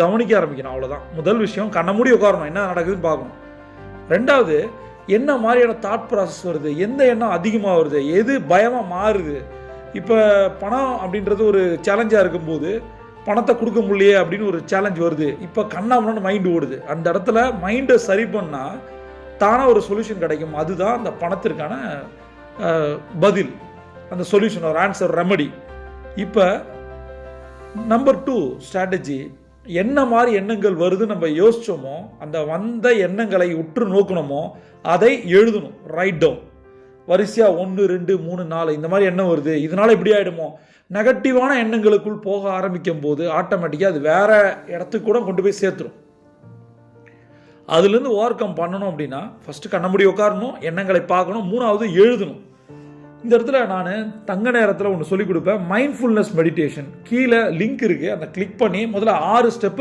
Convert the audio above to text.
கவனிக்க ஆரம்பிக்கணும் அவ்வளோதான் முதல் விஷயம் கண்ண மூடி உட்காரணும் என்ன நடக்குதுன்னு பார்க்கணும். ரெண்டாவது என்ன மாதிரியான தாட் ப்ராசஸ் வருது எந்த எண்ணம் அதிகமாக வருது எது பயமாக மாறுது. இப்போ பணம் அப்படின்றது ஒரு சேலஞ்சாக இருக்கும்போது பணத்தை கொடுக்க முடியலையே அப்படின்னு ஒரு சேலஞ்ச் வருது. இப்போ கண்ணாமண்ணு மைண்டு ஓடுது. அந்த இடத்துல மைண்டை சரி பண்ணால் தானாக ஒரு சொல்யூஷன் கிடைக்கும். அதுதான் அந்த பணத்திற்கான பதில். அந்த சொல்யூஷன் ஒரு ஆன்சர் ரெமடி இப்போ நம்பர் டூ ஸ்ட்ராட்டஜி என்ன மாதிரி எண்ணங்கள் வருது நம்ம யோசிச்சோமோ அந்த வந்த எண்ணங்களை உற்று நோக்கணுமோ அதை எழுதணும் ரைட் டவுன் வரிசையாக ஒன்று ரெண்டு மூணு நாலு இந்த மாதிரி எண்ணம் வருது. இதனால் இப்படி ஆகிடுமோ நெகட்டிவான எண்ணங்களுக்குள் போக ஆரம்பிக்கும் போது ஆட்டோமேட்டிக்காக அது வேற இடத்துக்கு கூட கொண்டு போய் சேர்த்துரும். அதுலேருந்து ஓவர் கம் பண்ணணும் அப்படின்னா ஃபஸ்ட்டு கண்ணமுடி உட்காரணும் எண்ணங்களை பார்க்கணும் மூணாவது எழுதணும். இந்த இடத்துல நான் தங்க நேரத்தில் ஒன்று சொல்லிக் கொடுப்பேன். மைண்ட்ஃபுல்னஸ் மெடிடேஷன் கீழே லிங்க் இருக்குது அந்த கிளிக் பண்ணி முதல்ல ஆறு ஸ்டெப்பு